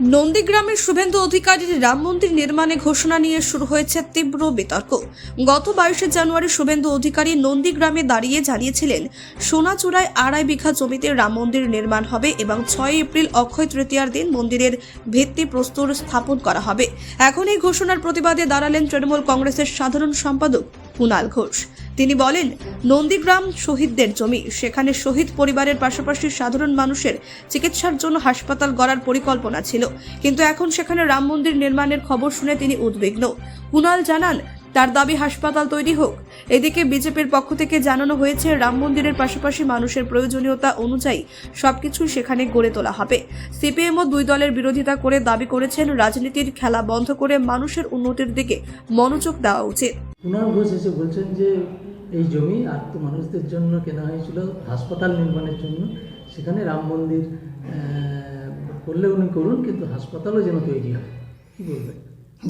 নন্দীগ্রামের শুভেন্দু অধিকারীর রাম মন্দির নির্মাণে ঘোষণা নিয়ে শুরু হয়েছে তীব্র বিতর্ক। গত বাইশে জানুয়ারি শুভেন্দু অধিকারী নন্দীগ্রামে দাঁড়িয়ে জানিয়েছিলেন, সোনাচূড়ায় আড়াই বিঘা জমিতে রাম মন্দির নির্মাণ হবে এবং ছয় এপ্রিল অক্ষয় তৃতীয়ার দিন মন্দিরের ভিত্তি প্রস্তর স্থাপন করা হবে। এখন এই ঘোষণার প্রতিবাদে দাঁড়ালেন তৃণমূল কংগ্রেসের সাধারণ সম্পাদক কুণাল ঘোষ। তিনি বলেন, নন্দীগ্রাম শহীদদের জমি, সেখানে শহীদ পরিবারের পাশাপাশি সাধারণ মানুষের চিকিৎসার জন্য হাসপাতাল গড়ার পরিকল্পনা ছিল। কিন্তু এখন সেখানে রাম মন্দির নির্মাণের খবর শুনে তিনি উদ্বিগ্ন। কুণাল জানান, তার দাবি হাসপাতাল তৈরি হোক। এদিকে বিজেপির পক্ষ থেকে জানানো হয়েছে, রাম মন্দিরের পাশাপাশি মানুষের প্রয়োজনীয়তা অনুযায়ী সবকিছু সেখানে গড়ে তোলা হবে। সিপিএমও দুই দলের বিরোধিতা করে দাবি করেছেন, রাজনীতির খেলা বন্ধ করে মানুষের উন্নতির দিকে মনোযোগ দেওয়া উচিত। কুণাল ঘোষ এসে বলছেন যে, এই জমি আর্ত মানুষদের জন্য কেনা হয়েছিল, হাসপাতাল নির্মাণের জন্য। সেখানে রাম মন্দির করলে উনি করুন, কিন্তু হাসপাতালও যেন তৈরি হয়। কী বলবেন?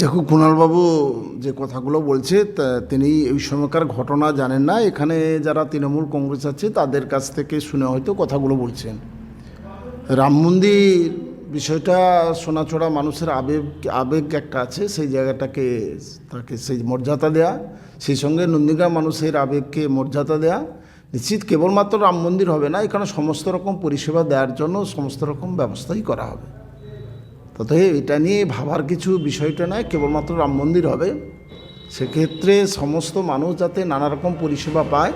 দেখো, কুণালবাবু যে কথাগুলো বলছে তিনি ওই সময়কার ঘটনা জানেন না। এখানে যারা তৃণমূল কংগ্রেস আছে, তাদের কাছ থেকে শুনে হয়তো কথাগুলো বলছেন। রাম মন্দির বিষয়টা সোনাচড়া মানুষের আবেগ আবেগ একটা আছে, সেই জায়গাটাকে, তাকে সেই মর্যাদা দেয়া, সেই সঙ্গে নন্দীগ্রাম মানুষের আবেগকে মর্যাদা দেয়া। নিশ্চিত কেবলমাত্র রাম মন্দির হবে না, এখানে সমস্ত রকম পরিষেবা দেওয়ার জন্য সমস্ত রকম ব্যবস্থাই করা হবে। তবে এটা নিয়ে ভাবার কিছু বিষয়টা নয়, কেবলমাত্র রাম মন্দির হবে। সেক্ষেত্রে সমস্ত মানুষ যাতে নানা রকম পরিষেবা পায়,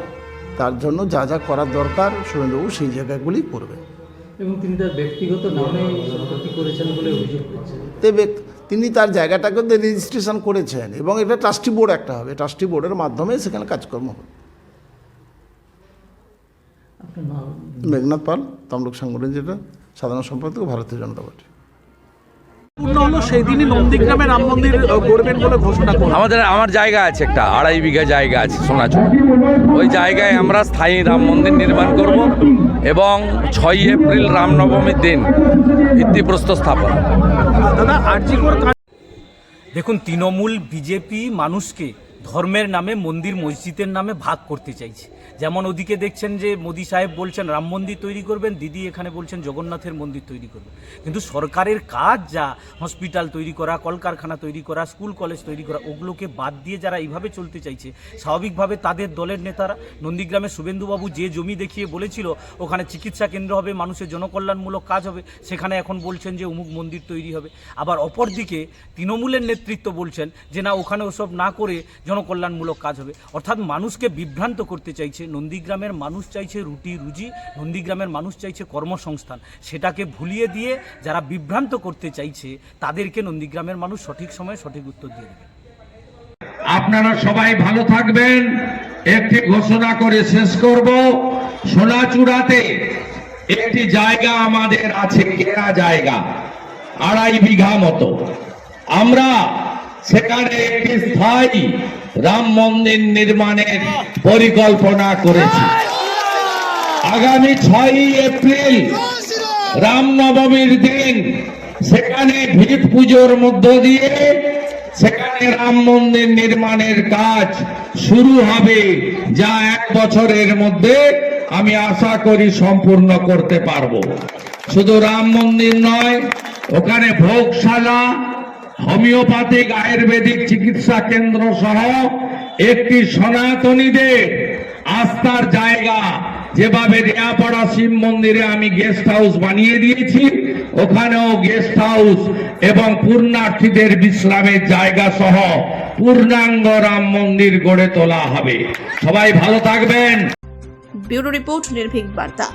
তার জন্য যা যা করার দরকার, সুরেন্দ্রবাবু সেই জায়গাগুলি করবে। এবং তিনি তার ব্যক্তিগত নামে সম্পত্তি করেছেন বলে অভিযোগ করছেন। তিনি তার জায়গাটাকে রেজিস্ট্রেশন করেছেন এবং এটা ট্রাস্টি বোর্ড একটা হবে। ট্রাস্টি বোর্ডের মাধ্যমে সেখানে কাজকর্ম হবে। মেঘনাথ পাল তমলুক সাংগঠন যেটা সাধারণ সম্পাদক ভারতীয় জনতা পার্টি। পূর্ণ হলো সেই দিনই নন্দীগ্রামে রাম মন্দির বলে ঘোষণা করলেন আমাদের আমার জায়গা আছে একটা আড়াই বিঘা জায়গা আছে সোনাচুর। ওই জায়গায় আমরা স্থায়ী রাম মন্দির নির্মাণ করব এবং ছয় এপ্রিল রামনবমীর দিন ভিত্তিপ্রস্তর স্থাপন। দাদা আরজিকর দেখুন তৃণমূল বিজেপি মানুষকে ধর্মের নামে মন্দির মসজিদের নামে ভাগ করতে চাইছে। যেমন ওদিকে দেখছেন যে মোদী সাহেব বলছেন, রাম মন্দির তৈরি করবেন। দিদি এখানে বলছেন, জগন্নাথের মন্দির তৈরি করবেন। কিন্তু সরকারের কাজ যা, হসপিটাল তৈরি করা, কলকারখানা তৈরি করা, স্কুল, কলেজ তৈরি করা, ওগুলোকে বাদ দিয়ে যারা এইভাবে চলতে চাইছে, স্বাভাবিকভাবে তাদের দলের নেতারা নন্দীগ্রামে শুভেন্দুবাবু যে জমি দেখিয়ে বলেছিল, ওখানে চিকিৎসা কেন্দ্র হবে, মানুষের জনকল্যাণমূলক কাজ হবে। সেখানে এখন বলছেন যে, অমুক মন্দির তৈরি হবে। আবার অপরদিকে তৃণমূলের নেতৃত্ব বলছেন যে, না, ওখানে ওসব না করে জনকল্যাণমূলক কাজ হবে। অর্থাৎ মানুষকে বিভ্রান্ত করতে চাইছে, নন্দীগ্রামের মানুষ চাইছে রুটি, রুজি, নন্দীগ্রামের মানুষ চাইছে কর্মসংস্থান। সেটাকে ভুলিয়ে দিয়ে যারা বিভ্রান্ত করতে চাইছে, তাদেরকে নন্দীগ্রামের মানুষ সঠিক সময়ে সঠিক উত্তর দিয়ে দেবে। আপনারা সবাই ভালো থাকবেন। একটি ঘোষণা করে শেষ করব। সোনাচূড়াতে একটি জায়গা আমাদের আছে কেনা জায়গা, আড়াই বিঘা মতো। আমরা সেখানে একটি স্থায়ী রাম মন্দির নির্মাণের পরিকল্পনা করেছি। আগামী ছয়ই এপ্রিল রামনবমীর দিন সেখানে পুজোর মধ্য দিয়ে সেখানে রাম মন্দির নির্মাণের কাজ শুরু হবে যা এক বছরের মধ্যে আমি আশা করি সম্পূর্ণ করতে পারব। শুধু রাম মন্দির নয়, ওখানে ভোগশালা হোমিওপ্যাথিক আয়ুর্বেদিক চিকিৎসা কেন্দ্র সহ একটি সনাতনীদের আস্থার জায়গা। যেভাবে রেয়াপাড়া শিব মন্দিরে আমি গেস্ট হাউস বানিয়ে দিয়েছি, ওখানেও গেস্ট হাউস এবং পূর্ণার্থীদের বিশ্রামের জায়গা সহ পূর্ণাঙ্গ রাম মন্দির গড়ে তোলা হবে। সবাই ভালো থাকবেন। ব্যুরো রিপোর্ট নির্ভীক বার্তা।